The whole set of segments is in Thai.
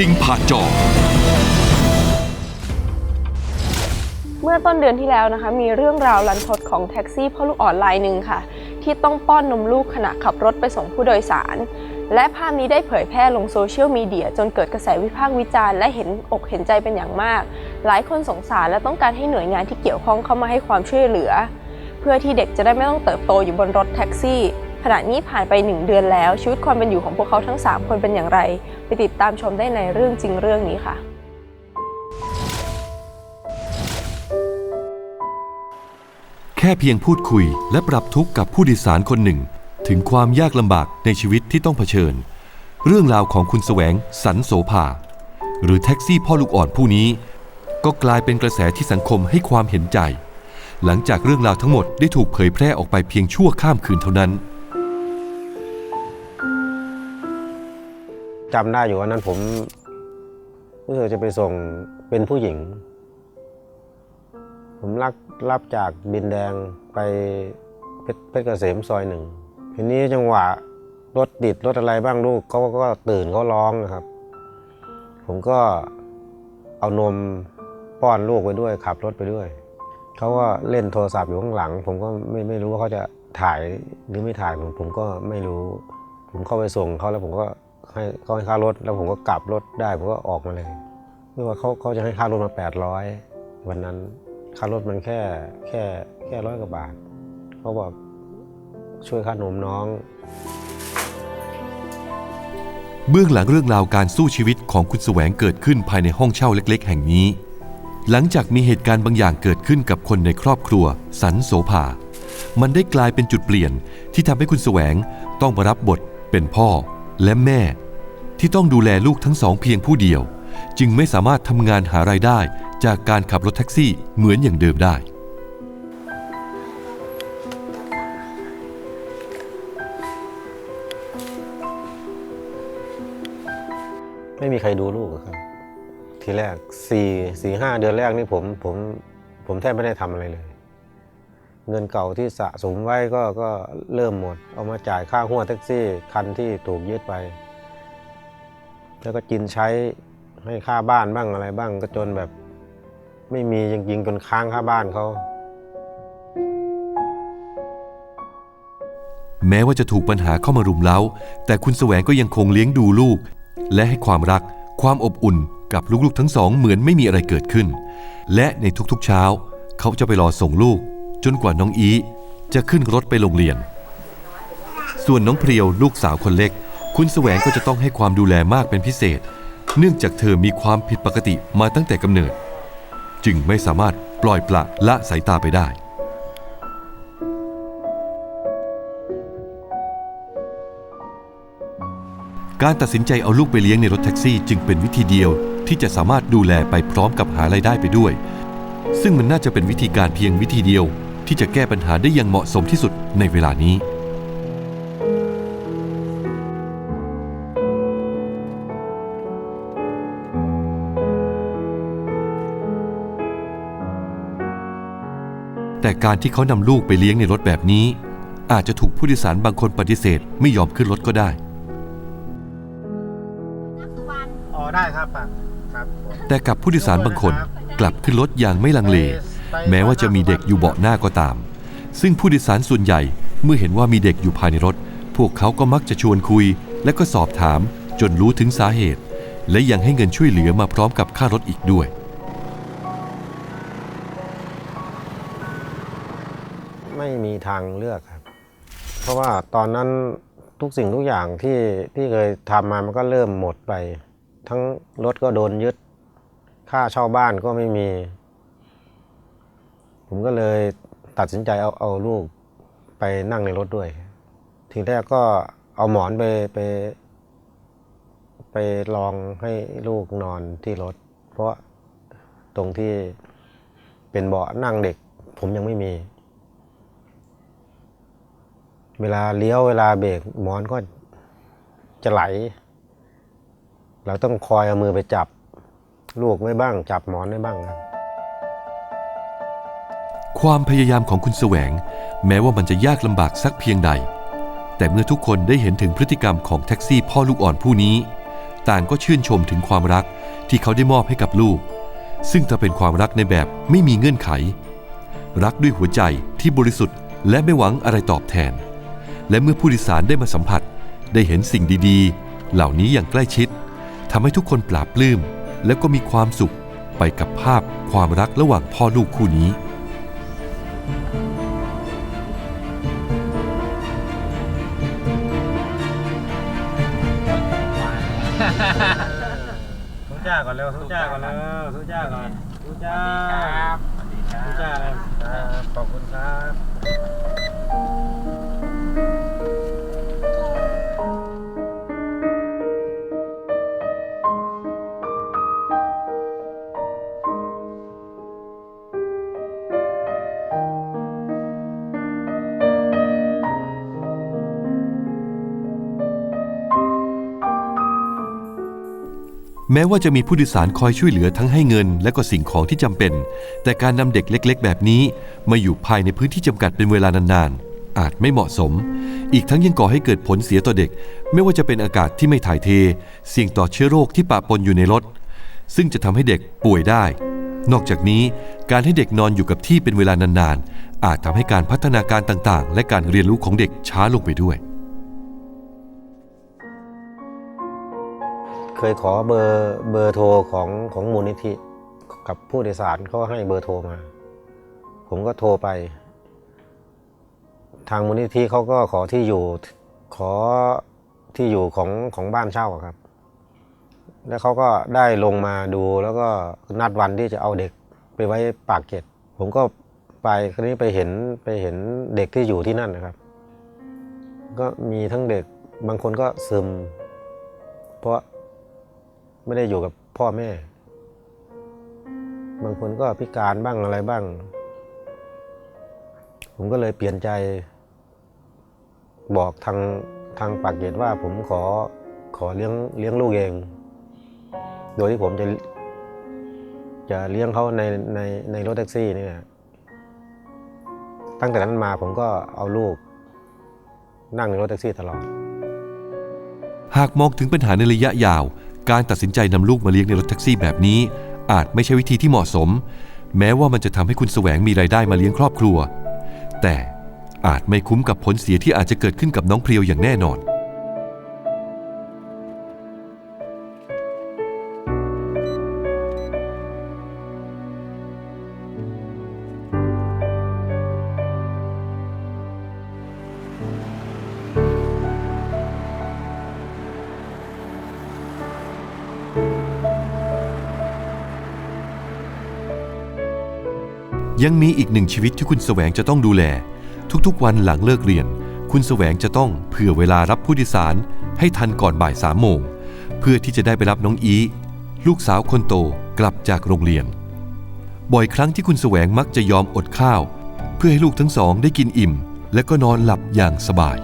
จริงผ่านจอ เมื่อต้นเดือนที่แล้วนะคะ มีเรื่องราวลันทดของแท็กซี่พ่อลูกอ่อนรายหนึ่งค่ะ ที่ต้องป้อนนมลูกขณะขับรถไปส่งผู้โดยสาร และภาพนี้ได้เผยแพร่ลงโซเชียลมีเดียจนเกิดกระแสวิพากษ์วิจารณ์และเห็นอกเห็นใจเป็นอย่างมาก หลายคนสงสารและต้องการให้หน่วยงานที่เกี่ยวข้องเข้ามาให้ความช่วยเหลือ เพื่อที่เด็กจะได้ไม่ต้องเติบโตอยู่บนรถแท็กซี่ ขณะนี้ผ่านไปหนึ่งเดือนแล้ว ชีวิตความเป็นอยู่ของพวกเขาทั้ง 3 คนเป็นอย่างไร ไปติดตามชมได้ในเรื่องจริงเรื่องนี้ค่ะ แค่เพียงพูดคุยและปรับทุกข์กับผู้โดยสารคนหนึ่ง ถึงความยากลำบากในชีวิตที่ต้องเผชิญ เรื่องราวของคุณแสวงสันโสภาหรือแท็กซี่พ่อลูกอ่อนผู้นี้ ก็กลายเป็นกระแสที่สังคมให้ความเห็นใจ หลังจากเรื่องราวทั้งหมดได้ถูกเผยแพร่ออกไปเพียงชั่วข้ามคืนเท่านั้น จำได้อยู่วันนั้นผมรู้สึกจะไปส่งเป็นผู้หญิง ผมรับรับจากดินแดงไปเพชรเพชรเกษมซอยหนึ่งทีนี้จังหวะรถติดรถอะไรบ้างลูกเขาก็ตื่นเขาร้องนะครับ ผมก็เอานมป้อนลูกไปด้วย ขับรถไปด้วยเขาก็เล่นโทรศัพท์อยู่ข้างหลัง ผมก็ไม่ไม่รู้ว่าเขาจะถ่ายหรือไม่ถ่ายผมผมก็ไม่รู้ ผมเข้าไปส่งเขาแล้วผมก็ ให้เขาให้ค่ารถ แล้วผมก็กลับรถได้ผมก็ออกมาเลยไม่ว่าเขาเขาจะให้ค่ารถมา 800 วันนั้นค่ารถมันแค่แค่แค่ร้อยกว่าบาทเขาบอกช่วยค่านมน้อง เบื้องหลังเรื่องราวการสู้ชีวิตของคุณแสวงเกิดขึ้นภายในห้องเช่าเล็ก ๆ แห่งนี้ หลังจากมีเหตุการณ์บางอย่างเกิดขึ้นกับคนในครอบครัว สันโสภา มันได้กลายเป็นจุดเปลี่ยนที่ทำให้คุณแสวงต้องมารับบทเป็นพ่อ และแม่ที่ต้องดูแลลูกทั้งสองเพียงผู้เดียว จึงไม่สามารถทำงานหารายได้จากการขับรถแท็กซี่เหมือนอย่างเดิมได้ ไม่มีใครดูลูกครับทีแรกสี่สี่ห้าเดือนแรกนี่ผมผมผมแทบไม่ได้ทำอะไรเลย เงินเก่าที่สะสมไว้ก็ก็เริ่มหมด เอามาจ่ายค่าหัวแท็กซี่คันที่ถูกยึดไป แล้วก็กินใช้ให้ค่าบ้านบ้างอะไรบ้างก็จนแบบ ไม่มีจริงๆจนค้างค่าบ้านเขาแม้ว่าจะถูกปัญหาเข้ามารุมเร้า แต่คุณแสวงก็ยังคงเลี้ยงดูลูก และให้ความรัก ความอบอุ่นกับลูกๆทั้งสองเหมือนไม่มีอะไรเกิดขึ้น และในทุกๆเช้า เขาจะไปรอส่งลูก จนกว่าน้องอีจะขึ้นรถไปโรงเรียน ส่วนน้องเพรียวลูกสาวคนเล็ก คุณแสวงก็จะต้องให้ความดูแลมากเป็นพิเศษ เนื่องจากเธอมีความผิดปกติมาตั้งแต่กำเนิด จึงไม่สามารถปล่อยปละละสายตาไปได้การตัดสินใจเอาลูกไปเลี้ยงในรถแท็กซี่จึงเป็นวิธีเดียวที่จะสามารถดูแลไปพร้อมกับหารายได้ไปด้วย ซึ่งมันน่าจะเป็นวิธีการเพียงวิธีเดียว ที่จะแก้ปัญหาได้อย่างเหมาะสมที่สุดในเวลานี้ แต่การที่เขานำลูกไปเลี้ยงในรถแบบนี้ อาจจะถูกผู้โดยสารบางคนปฏิเสธไม่ยอมขึ้นรถก็ได้ อ๋อได้ครับครับแต่กับผู้โดยสารบางคนกลับขึ้นรถอย่างไม่ลังเล แม้ว่าจะมีเด็กอยู่เบาะหน้าก็ตาม ซึ่งผู้โดยสารส่วนใหญ่เมื่อเห็นว่ามีเด็กอยู่ภายในรถ พวกเขาก็มักจะชวนคุย และก็สอบถามจนรู้ถึงสาเหตุ และยังให้เงินช่วยเหลือมาพร้อมกับค่ารถอีกด้วยไม่มีทางเลือกครับ เพราะว่าตอนนั้นทุกสิ่งทุกอย่างที่ที่เคยทำมามันก็เริ่มหมดไป ทั้งรถก็โดนยึด ค่าเช่าบ้านก็ไม่มี ผมก็เลยตัดสินใจเอาเอาลูกไปนั่งในรถด้วย ทีแรกก็เอาหมอนไปไป ไปลองให้ลูกนอนที่รถ เพราะตรงที่เป็นเบาะนั่งเด็ก ผมยังไม่มี เวลาเลี้ยวเวลาเบรกหมอนก็จะไหล เราต้องคอยเอามือไปจับ ลูกไว้บ้าง จับหมอนไว้บ้างครับ ความพยายามของคุณแสวง แม้ว่ามันจะยากลำบากสักเพียงใด แต่เมื่อทุกคนได้เห็นถึงพฤติกรรมของแท็กซี่พ่อลูกอ่อนผู้นี้ ต่างก็ชื่นชมถึงความรักที่เขาได้มอบให้กับลูก ซึ่งจะเป็นความรักในแบบไม่มีเงื่อนไข รักด้วยหัวใจที่บริสุทธิ์และไม่หวังอะไรตอบแทน และเมื่อผู้โดยสารได้มาสัมผัส ได้เห็นสิ่งดีๆ เหล่านี้อย่างใกล้ชิดทำให้ทุกคนปลาบปลื้มและก็มีความสุขไปกับภาพความรักระหว่างพ่อลูกคู่นี้ แม้ว่าจะมีผู้โดยสารคอยช่วยเหลือทั้งให้เงินและก็สิ่งของที่จำเป็น แต่การนำเด็กเล็ก ๆ แบบนี้ มาอยู่ภายในพื้นที่จำกัดเป็นเวลานานๆ อาจไม่เหมาะสม อีกทั้งยังก่อให้เกิดผลเสียต่อเด็ก ไม่ว่าจะเป็นอากาศที่ไม่ถ่ายเท เสี่ยงต่อเชื้อโรคที่ปะปนอยู่ในรถ ซึ่งจะทำให้เด็กป่วยได้ นอกจากนี้การให้เด็กนอนอยู่กับที่เป็นเวลานานๆ อาจทำให้การพัฒนาการต่างๆ และการเรียนรู้ของเด็กช้าลงไปด้วย ยขอเบอร์เบอร์โทรของของมูลนิธิกับผู้โดยสารเขาให้เบอร์โทรมา ผมก็โทรไป ทางมูลนิธิเขาก็ขอที่อยู่ขอที่อยู่ของของบ้านเช่าครับ แล้วเขาก็ได้ลงมาดูแล้วก็นัดวันที่จะเอาเด็กไปไว้ปากเกร็ดผมก็ไปคราวนี้ไปเห็นไปเห็นเด็กที่อยู่ที่นั่นนะครับ ก็มีทั้งเด็กบางคนก็ซึม เพราะ ไม่ได้อยู่กับพ่อแม่ บางคนก็พิการบ้างอะไรบ้าง ผมก็เลยเปลี่ยนใจ บอกทางทางปากเกร็ดว่าผมขอขอเลี้ยงเลี้ยงลูกเอง โดยที่ผมจะจะเลี้ยงเขาในในในรถแท็กซี่นี่นะตั้งแต่นั้นมาผมก็เอาลูก นั่งในรถแท็กซี่ตลอด หากมองถึงปัญหาในระยะยาว การตัดสินใจนำลูกมาเลี้ยงในรถแท็กซี่แบบนี้ อาจไม่ใช่วิธีที่เหมาะสม แม้ว่ามันจะทำให้คุณแสวงมีรายได้มาเลี้ยงครอบครัว แต่อาจไม่คุ้มกับผลเสียที่อาจจะเกิดขึ้นกับน้องเพรียวอย่างแน่นอน ยังมีอีกหนึ่งชีวิตที่คุณแสวงจะต้องดูแล ทุกๆ วันหลังเลิกเรียน คุณแสวงจะต้องเผื่อเวลารับผู้โดยสาร ให้ทันก่อนบ่ายสามโมง เพื่อที่จะได้ไปรับน้องอีลูกสาวคนโตกลับจากโรงเรียน บ่อยครั้งที่คุณแสวงมักจะยอมอดข้าว เพื่อให้ลูกทั้งสองได้กินอิ่ม และก็นอนหลับอย่างสบาย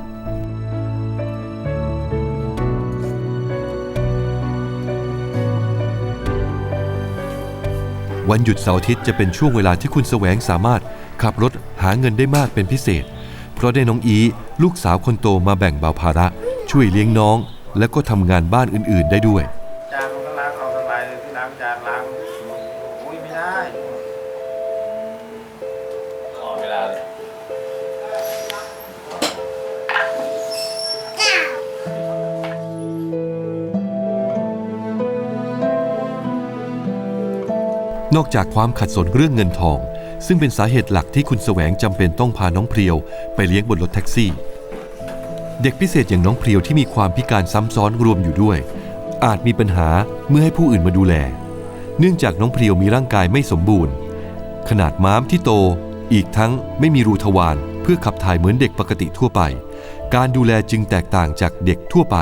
วันหยุดเสาร์อาทิตย์จะเป็นช่วงเวลาที่คุณแสวงสามารถขับรถหาเงินได้มากเป็นพิเศษ เพราะได้น้องอีลูกสาวคนโตมาแบ่งเบาภาระ ช่วยเลี้ยงน้อง และก็ทำงานบ้านอื่น ๆ ได้ด้วย อกจากความขัดสนเรื่องเงินทอง ซึ่งเป็นสาเหตุหลักที่คุณแสวงจำเป็นต้องพาน้องเพรียวไปเลี้ยงบนรถแท็กซี่ เด็กพิเศษอย่างน้องเพรียวที่มีความพิการซ้ำซ้อนรวมอยู่ด้วย อาจมีปัญหาเมื่อให้ผู้อื่นมาดูแล เนื่องจากน้องเพรียวมีร่างกายไม่สมบูรณ์ ขนาดม้ามที่โต อีกทั้งไม่มีรูทวารเพื่อขับถ่ายเหมือนเด็กปกติทั่วไป การดูแลจึงแตกต่างจากเด็กทั่วไป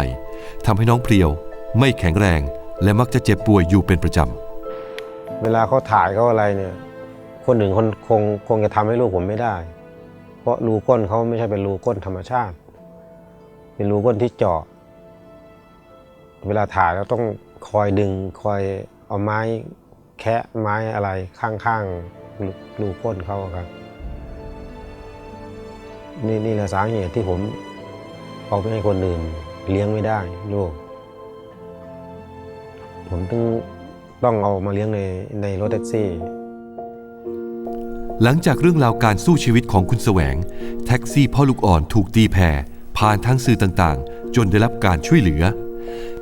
ทำให้น้องเพรียว ไม่แข็งแรงและมักจะเจ็บป่วยอยู่เป็นประจำ เวลาเขาถ่ายเขาอะไรเนี่ย คนหนึ่งคนคงคงจะทำให้ลูกผมไม่ได้ เพราะรูก้นเขาไม่ใช่เป็นรูก้นธรรมชาติ เป็นรูก้นที่เจาะ เวลาถ่ายเราต้องคอยดึงคอยเอาไม้แคะไม้อะไรข้างๆรูก้นเขาครับนี่นี่แหละสาเหตุที่ผมเอาไปให้คนอื่นเลี้ยงไม่ได้ลูก ผมถึง ต้องเอามาเลี้ยงในในรถแท็กซี่ หลังจากเรื่องราวการสู้ชีวิตของคุณแสวง แท็กซี่พ่อลูกอ่อนถูกตีแผ่ผ่านทางสื่อต่างๆ จนได้รับการช่วยเหลือ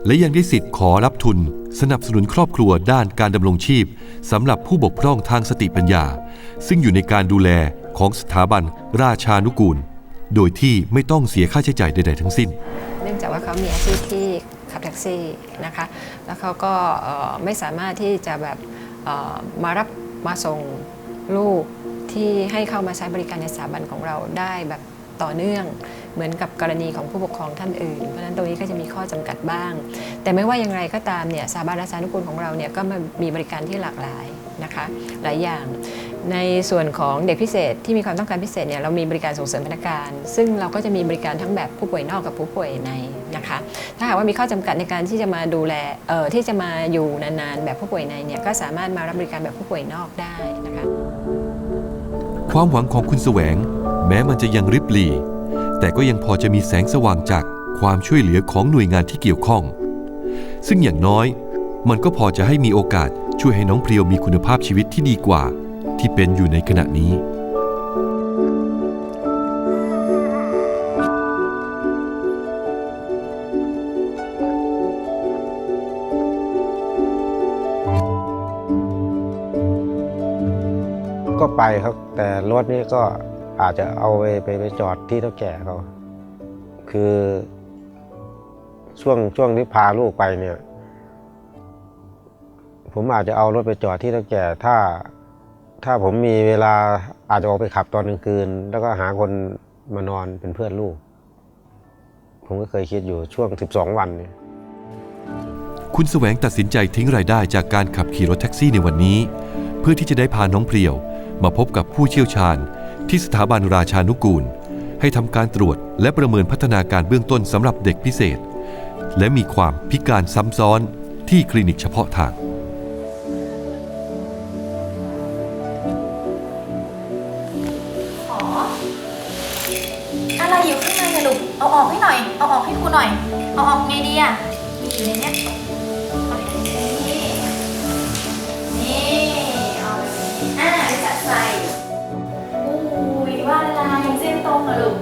และยังได้สิทธิ์ขอรับทุน สนับสนุนครอบครัวด้านการดำรงชีพสำหรับผู้บกพร่องทางสติปัญญา ซึ่งอยู่ในการดูแลของสถาบันราชานุกูล โดยที่ไม่ต้องเสียค่าใช้จ่ายใด ๆ ทั้งสิ้น เนื่องจากว่าเขามีอาชีพที่ ขับแท็กซี่นะคะ แล้วเขาก็ไม่สามารถที่จะแบบมารับมาส่งลูกที่ให้เข้ามาใช้บริการในสถาบันของเราได้แบบต่อเนื่องเหมือนกับกรณีของผู้ปกครองท่านอื่น เพราะฉะนั้นตรงนี้ก็จะมีข้อจำกัดบ้าง แต่ไม่ว่าอย่างไรก็ตามเนี่ยสถาบันราชานุกูลของเราเนี่ยก็มีบริการที่หลากหลายนะคะหลายอย่าง ในส่วนของเด็กพิเศษที่มีความต้องการพิเศษเนี่ยเรามีบริการส่งเสริมพนักงาน ซึ่งเราก็จะมีบริการทั้งแบบผู้ป่วยนอกกับผู้ป่วยในนะคะ ถ้าหากว่ามีข้อจำกัดในการที่จะมาดูแลเอ่อที่จะมาอยู่นานๆแบบผู้ป่วยในเนี่ยก็สามารถมารับบริการแบบผู้ป่วยนอกได้นะคะ ความหวังของคุณแสวง แม้มันจะยังริบหรี่แต่ก็ยังพอจะมีแสงสว่างจากความช่วยเหลือของหน่วยงานที่เกี่ยวข้อง ซึ่งอย่างน้อย มันก็พอจะให้มีโอกาสช่วยให้น้องเพรียวมีคุณภาพชีวิตที่ดีกว่า ที่เป็นอยู่ในขณะนี้ ก็ไปครับ แต่รถนี้ก็อาจจะเอาไปไปไปจอดที่เท่าแก่เขาคือช่วงช่วงที่พาลูกไปเนี่ย ผมอาจจะเอารถไปจอดที่เท่าแก่ถ้า ถ้าผมมีเวลาอาจจะออกไปขับตอนกลางคืน แล้วก็หาคนมานอนเป็นเพื่อนลูก ผมก็เคยคิดอยู่ช่วง 12 วันเนี่ยคุณแสวงตัดสินใจทิ้งรายได้จากการขับขี่รถแท็กซี่ในวันนี้ เพื่อที่จะได้พาน้องเพียว มาพบกับผู้เชี่ยวชาญ ที่สถาบันราชานุกูล ให้ทำการตรวจและประเมินพัฒนาการเบื้องต้นสำหรับเด็กพิเศษ และมีความพิการซ้ำซ้อนที่คลินิกเฉพาะทาง กูหน่อย เอาออกไงดีอะมีอยู่ในเนี้ยเอาไปนี่นี่เอาแบบนี้อ่าไปจัดใส่อุ้ยว่าอะไรเส้นตรงเหรอลูก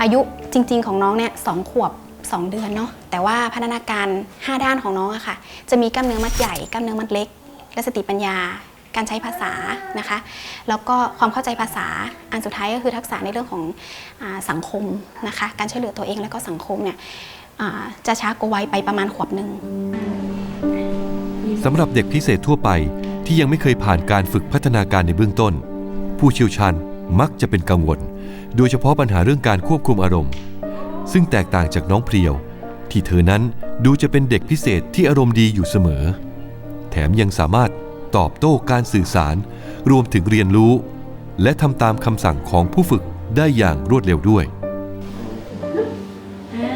อายุจริง ๆ ของน้องเนี่ยสองขวบ 2 เดือนเนาะแต่ว่าพัฒนาการ 5 ด้านของน้องอะค่ะ จะมีกล้ามเนื้อมัดใหญ่กล้ามเนื้อมัดเล็ก และสติปัญญา การใช้ภาษานะคะ แล้วก็ความเข้าใจภาษา อันสุดท้ายก็คือทักษะในเรื่องของอสังคมนะคะ การช่วยเหลือตัวเองและก็สังคมเนี่ยจะช้ากว่าวัยไปประมาณขวบหนึ่งสำหรับเด็กพิเศษทั่วไปที่ยังไม่เคยผ่านการฝึกพัฒนาการในเบื้องต้น ผู้เชี่ยวชาญมักจะเป็นกังวล โดยเฉพาะปัญหาเรื่องการควบคุมอารมณ์ ซึ่งแตกต่างจากน้องเพรียว ที่เธอนั้นดูจะเป็นเด็กพิเศษที่อารมณ์ดีอยู่เสมอ แถมยังสามารถ ตอบโต้การสื่อสาร รวมถึงเรียนรู้ และทำตามคำสั่งของผู้ฝึกได้อย่างรวดเร็วด้วยอ่า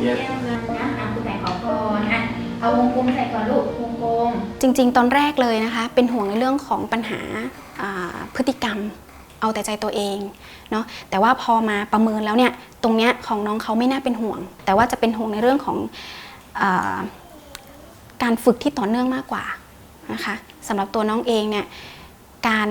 เยี่ยมเลยนะอะคุณแต่ขอก่อนอะเอาวงกลมใส่ก่อนลูกวงกลมจริง ๆ ตอนแรกเลยนะคะ เป็นห่วงในเรื่องของปัญหาอ่าพฤติกรรมเอาแต่ใจตัวเองเนาะแต่ว่าพอมาประเมินแล้วเนี่ยตรงเนี้ยของน้องเขาไม่น่าเป็นห่วง แต่ว่าจะเป็นห่วงในเรื่องของอาการฝึกที่ต่อเนื่องมากกว่า นะคะสำหรับตัวน้องเองเนี่ยการ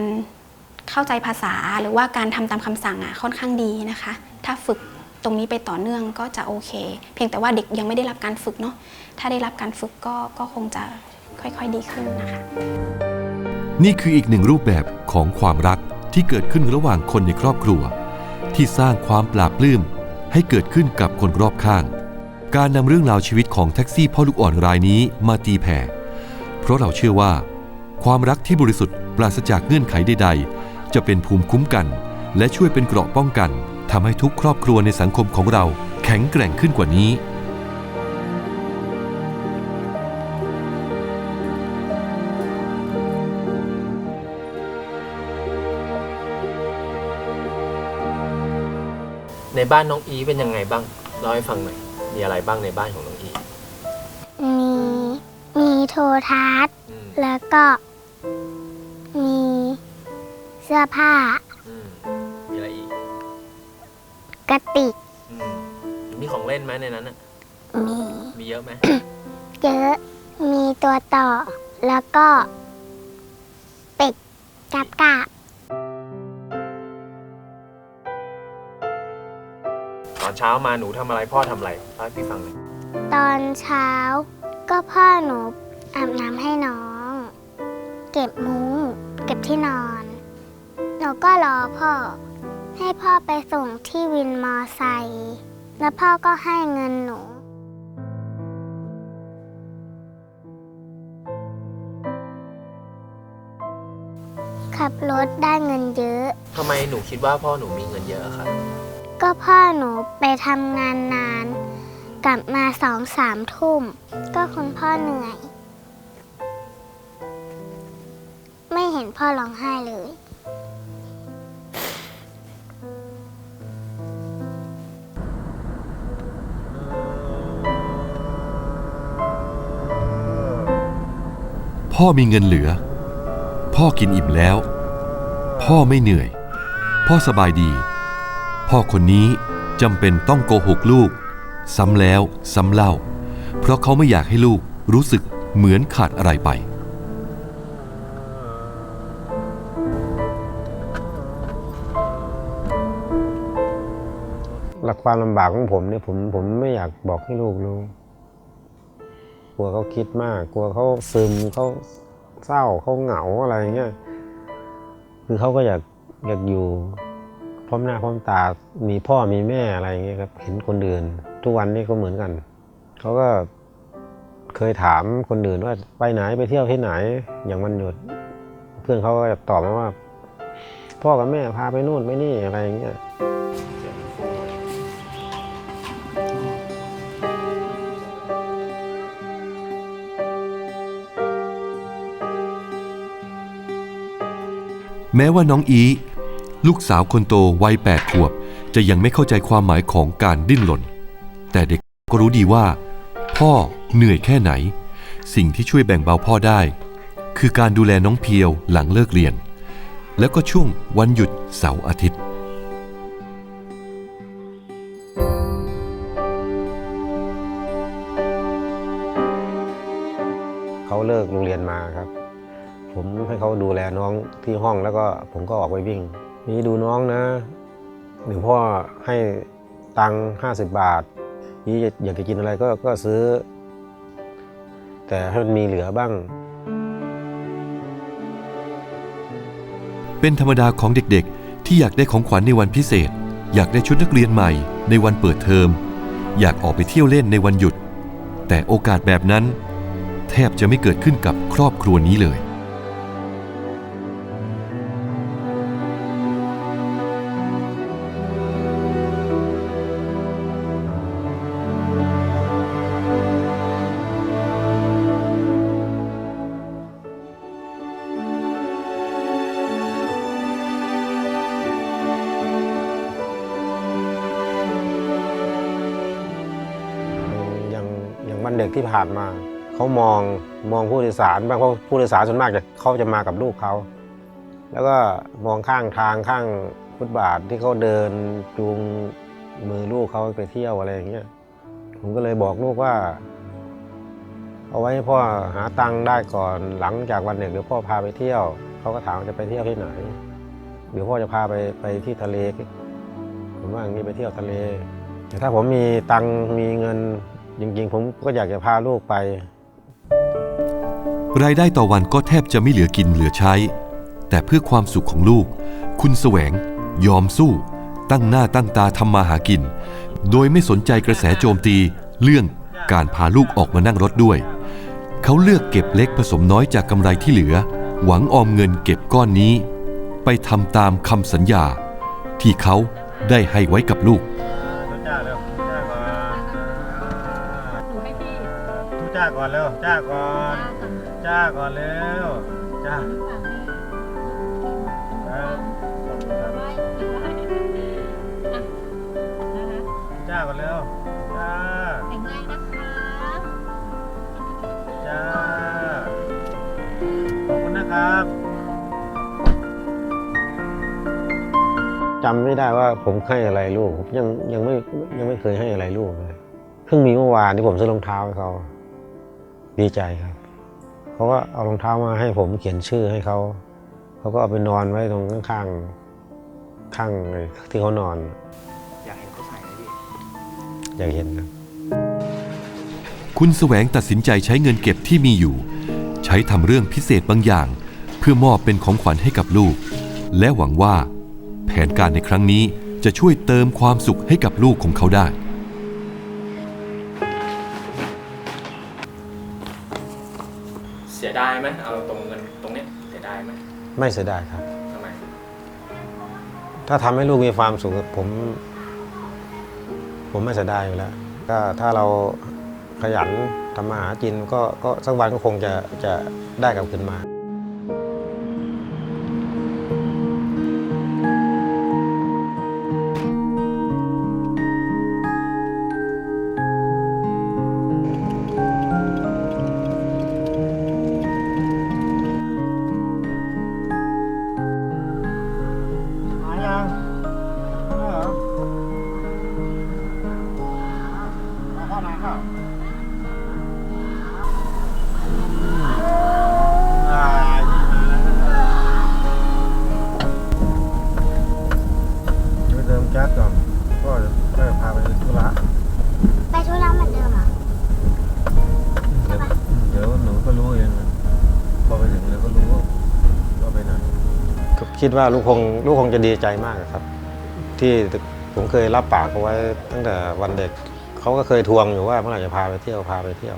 เข้าใจภาษาหรือว่าการทำตามคำสั่งอะค่อนข้างดีนะคะ ถ้าฝึกตรงนี้ไปต่อเนื่องก็จะโอเค เพียงแต่ว่าเด็กยังไม่ได้รับการฝึกเนาะถ้าได้รับการฝึกก็ก็คงจะค่อยๆดีขึ้นนะคะ นี่คืออีกหนึ่งรูปแบบของความรักที่เกิดขึ้นระหว่างคนในครอบครัว ที่สร้างความปราบปลื้มให้เกิดขึ้นกับคนรอบข้าง การนำเรื่องราวชีวิตของแท็กซี่พ่อลูกอ่อนรายนี้มาตีแผ่ เพราะเราเชื่อว่า ความรักที่บริสุทธิ์ปราศจากเงื่อนไขใด ๆ จะเป็นภูมิคุ้มกัน และช่วยเป็นเกราะป้องกันทำให้ทุกครอบครัวในสังคมของเราแข็งแกร่งขึ้นกว่านี้ในบ้านน้องอีเป็นยังไงบ้างเล่าให้ฟังหน่อยมีอะไรบ้างในบ้านของน้อง โทรทัศน์ อืมแล้วก็มีเสื้อผ้าอืมมีอะไรอีกกระติกอืมมีของเล่นไหมในนั้นอะมีมมีเยอะไหม เยอะมีตัวต่อ แล้วก็เป็ดกับกาบตอนเช้ามาหนูทำอะไรพ่อทำอะไรเล่าให้พี่ฟังหน่อยตอนเช้าก็พ่อหนู อาบน้ำให้น้อง เก็บมุ้ง เก็บที่นอนหนูก็รอพ่อ ให้พ่อไปส่งที่วินมอไซค์แล้วพ่อก็ให้เงินหนู ขับรถได้เงินเยอะ ทำไมหนูคิดว่าพ่อหนูมีเงินเยอะอะครับ ก็พ่อหนูไปทำงานนาน กลับมาสองสามทุ่ม ก็คุณพ่อเหนื่อย พ่อร้องไห้เลย พ่อมีเงินเหลือ พ่อกินอิ่มแล้ว พ่อไม่เหนื่อย พ่อสบายดี พ่อคนนี้จำเป็นต้องโกหกลูก ซ้ำแล้วซ้ำเล่า เพราะเขาไม่อยากให้ลูกรู้สึกเหมือนขาดอะไรไป ความลำบากของผมเนี่ยผมผมไม่อยากบอกให้ลูกรู้ กลัวเขาคิดมาก กลัวเขาซึมเขาเศร้าเขาเหงาอะไรอย่างเงี้ย คือเขาก็อยากอยากอยู่พร้อมหน้าพร้อมตา มีพ่อมีแม่อะไรอย่างเงี้ยครับ เห็นคนอื่น ทุกวันนี้ก็เหมือนกัน เขาก็เคยถามคนอื่นว่าไปไหนไปเที่ยวที่ไหน อย่างวันหยุด เพื่อนเขาก็จะตอบมาว่า พ่อกับแม่พาไปนู่นไปนี่อะไรอย่างเงี้ย แม้ว่าน้องอีลูกสาวคนโตวัยแปดขวบ จะยังไม่เข้าใจความหมายของการดิ้นหล่นแต่เด็กก็รู้ดีว่า พ่อเหนื่อยแค่ไหน สิ่งที่ช่วยแบ่งเบาพ่อได้ คือการดูแลน้องเพียวหลังเลิกเรียน แล้วก็ช่วงวันหยุดเสาร์อาทิตย์ ที่ห้องแล้วก็ผมก็ออกไปวิ่ง นี่ดูน้องนะหนึ่งพ่อให้ตังค์ห้าสิบบาท นี่อยากจะกินอะไรก็ก็ซื้อ แต่ให้มันมีเหลือบ้าง เป็นธรรมดาของเด็กๆ ที่อยากได้ของขวัญในวันพิเศษ อยากได้ชุดนักเรียนใหม่ ในวันเปิดเทอม อยากออกไปเที่ยวเล่นในวันหยุด แต่โอกาสแบบนั้น แทบจะไม่เกิดขึ้นกับครอบครัวนี้เลย เขามองมองผู้โดยสารบางเพราะผู้โดยสารส่วนมากจะเขาจะมากับลูกเขา แล้วก็มองข้างทางข้างฟุตบาทที่เขาเดินจูงมือลูกเขาไปเที่ยวอะไรอย่างเงี้ยผมก็เลยบอกลูกว่า เอาไว้ให้พ่อหาตังค์ได้ก่อนหลังจากวันเด็กเดี๋ยวพ่อพาไปเที่ยวเขาก็ถามจะไปเที่ยวที่ไหนเดี๋ยวพ่อจะพาไปไปที่ทะเลผมว่าอย่างนี้ไปเที่ยวทะเล แต่ถ้าผมมีตังค์มีเงินจริงๆ ผมก็อยากจะพาลูกไป รายได้ต่อวันก็แทบจะไม่เหลือกินเหลือใช้ แต่เพื่อความสุขของลูก คุณแสวง ยอมสู้ ตั้งหน้าตั้งตาทำมาหากิน โดยไม่สนใจกระแสโจมตี เรื่องการพาลูกออกมานั่งรถด้วย เขาเลือกเก็บเล็กผสมน้อยจากกำไรที่เหลือ หวังออมเงินเก็บก้อนนี้ ไปทำตามคำสัญญา ที่เขาได้ให้ไว้กับลูก จ้าก่อนเร็วจ้าก่อนจ้าก่อนเร็วจ้าครับขอบคุณครับจ้าก่อนเร็วจ้าแข็งแรงนะคะจ้าขอบคุณนะครับจำไม่ได้ว่าผมให้อะไรลูกผมยังยังไม่ยังไม่เคยให้อะไรลูกเลยพิ่งมีเมื่อวานที่ผมซื้อรองเท้าให้เขา ดีใจครับเขาก็เอารองเท้ามาให้ผมเขียนชื่อให้เขาเขาก็เอาไปนอนไว้ตรงข้างๆข้างที่เขานอน อยากเห็นเขาใส่ไหมพี่อยากเห็นครับคุณแสวงตัดสินใจใช้เงินเก็บที่มีอยู่ ใช้ทำเรื่องพิเศษบางอย่าง เพื่อมอบเป็นของขวัญให้กับลูก และหวังว่า แผนการในครั้งนี้จะช่วยเติมความสุขให้กับลูกของเขาได้ ยดายไหมเอาตรงเงินตรงเนี้ยเสียดายไหมไม่เสียดายครับ ทำไมถ้าทำให้ลูกมีความสุขผม ผมไม่เสียดายอยู่แล้วก็ถ้าเราขยันทำมาหากินก็ก็สักวันก็คงจะจะได้กลับคืนมา ดว่าลูกคงลูกคงจะดีใจมากครับ ที่ผมเคยรับปากเขาไว้ตั้งแต่วันเด็กเขาก็เคยทวงอยู่ว่าเมื่อไหร่จะพาไปเที่ยวพาไปเที่ยว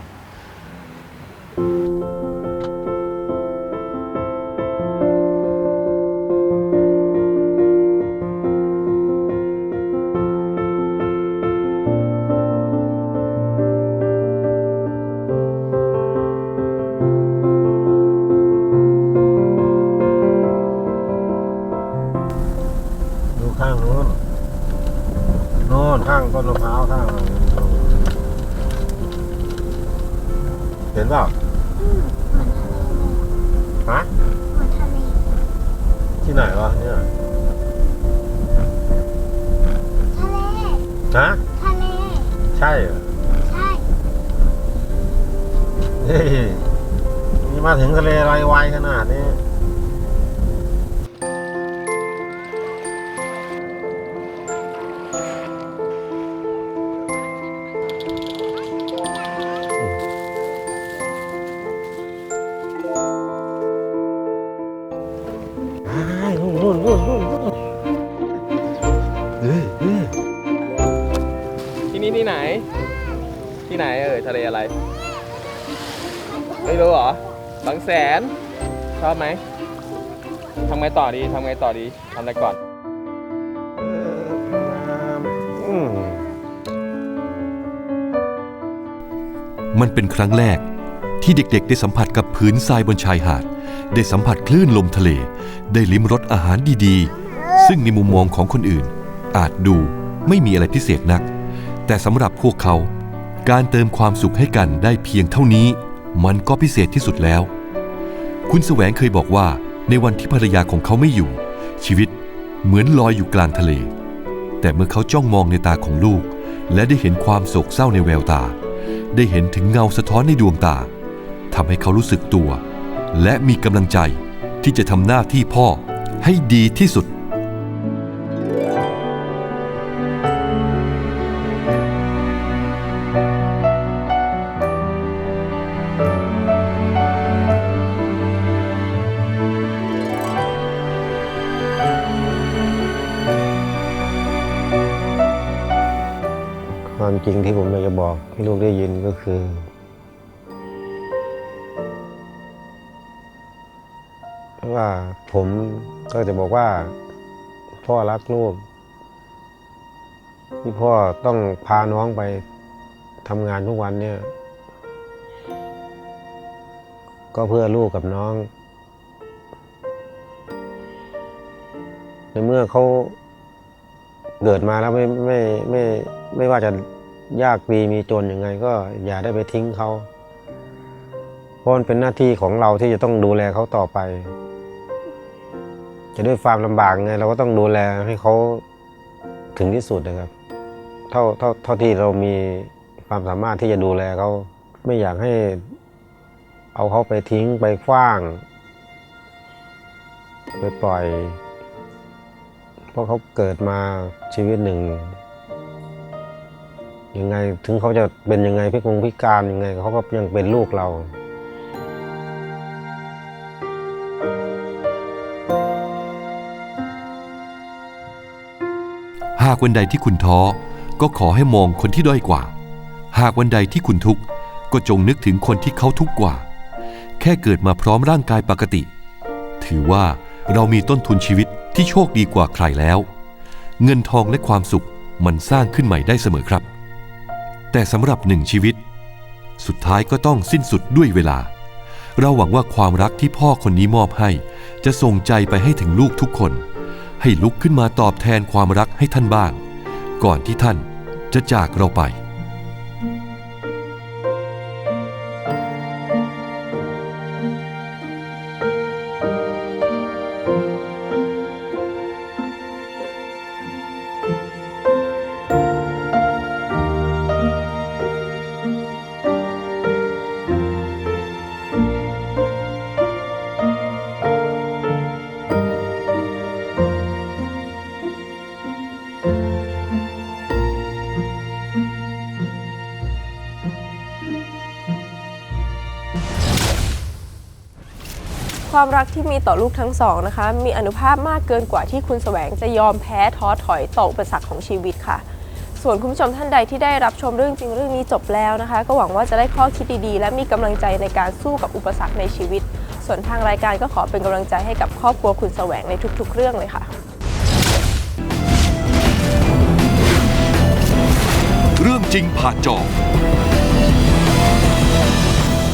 ไรไม่รู้เหรอบางแสน ชอบไหมทำไงต่อดีทำไงต่อดีทำอะไรก่อนมมันเป็นครั้งแรกที่เด็กๆ ได้สัมผัสกับผืนทรายบนชายหาด ได้สัมผัสคลื่นลมทะเล ได้ลิ้มรสอาหารดีๆ ซึ่งในมุมมองของคนอื่น อาจดูไม่มีอะไรพิเศษนัก แต่สำหรับพวกเขา การเติมความสุขให้กันได้เพียงเท่านี้ มันก็พิเศษที่สุดแล้ว คุณแสวงเคยบอกว่า ในวันที่ภรรยาของเขาไม่อยู่ ชีวิตเหมือนลอยอยู่กลางทะเล แต่เมื่อเขาจ้องมองในตาของลูก และได้เห็นความโศกเศร้าในแววตา ได้เห็นถึงเงาสะท้อนในดวงตาทำให้เขารู้สึกตัว และมีกำลังใจที่จะทำหน้าที่พ่อให้ดีที่สุด ก็จะบอกว่า พ่อรักลูกที่พ่อต้องพาน้องไปทำงานทุกวันเนี่ย ก็เพื่อลูกกับน้อง ในเมื่อเขาเกิดมาแล้วไม่ไม่ไม่ไม่ว่าจะยากดีมีจนยังไง ก็อย่าได้ไปทิ้งเขาเพราะมันเป็นหน้าที่ของเราที่จะต้องดูแลเขาต่อไป จะด้วยความลำบากไงเราก็ต้องดูแลให้เขาถึงที่สุดนะครับ เท่าเท่าเท่าที่เรามีความสามารถที่จะดูแลเขาไม่อยากให้ เอาเขาไปทิ้งไปขว้าง ไปปล่อย เพราะเขาเกิดมาชีวิตหนึ่งยังไงถึงเขาจะเป็นยังไงพิกงพิการยังไงเขาก็ยังเป็นลูกเรา หากวันใดที่คุณท้อ ก็ขอให้มองคนที่ด้อยกว่า หากวันใดที่คุณทุกข์ก็จงนึกถึงคนที่เขาทุกข์กว่า แค่เกิดมาพร้อมร่างกายปกติ ถือว่าเรามีต้นทุนชีวิตที่โชคดีกว่าใครแล้ว เงินทองและความสุขมันสร้างขึ้นใหม่ได้เสมอครับ แต่สำหรับหนึ่งชีวิต สุดท้ายก็ต้องสิ้นสุดด้วยเวลา เราหวังว่าความรักที่พ่อคนนี้มอบให้ จะส่งใจไปให้ถึงลูกทุกคน ให้ลุกขึ้นมาตอบแทนความรักให้ท่านบ้าง ก่อนที่ท่านจะจากเราไป ความรักที่มีต่อลูกทั้งสองนะคะ มีอนุภาพมากเกินกว่าที่คุณแสวงจะยอมแพ้ท้อถอยต่ออุปสรรคของชีวิตค่ะ ส่วนคุณผู้ชมท่านใดที่ได้รับชมเรื่องจริงเรื่องนี้จบแล้วนะคะ ก็หวังว่าจะได้ข้อคิดดีๆ และมีกำลังใจในการสู้กับอุปสรรคในชีวิต ส่วนทางรายการก็ขอเป็นกำลังใจให้กับครอบครัวคุณแสวงในทุก ๆ เรื่องเลยค่ะ เรื่องจริงผ่านจอ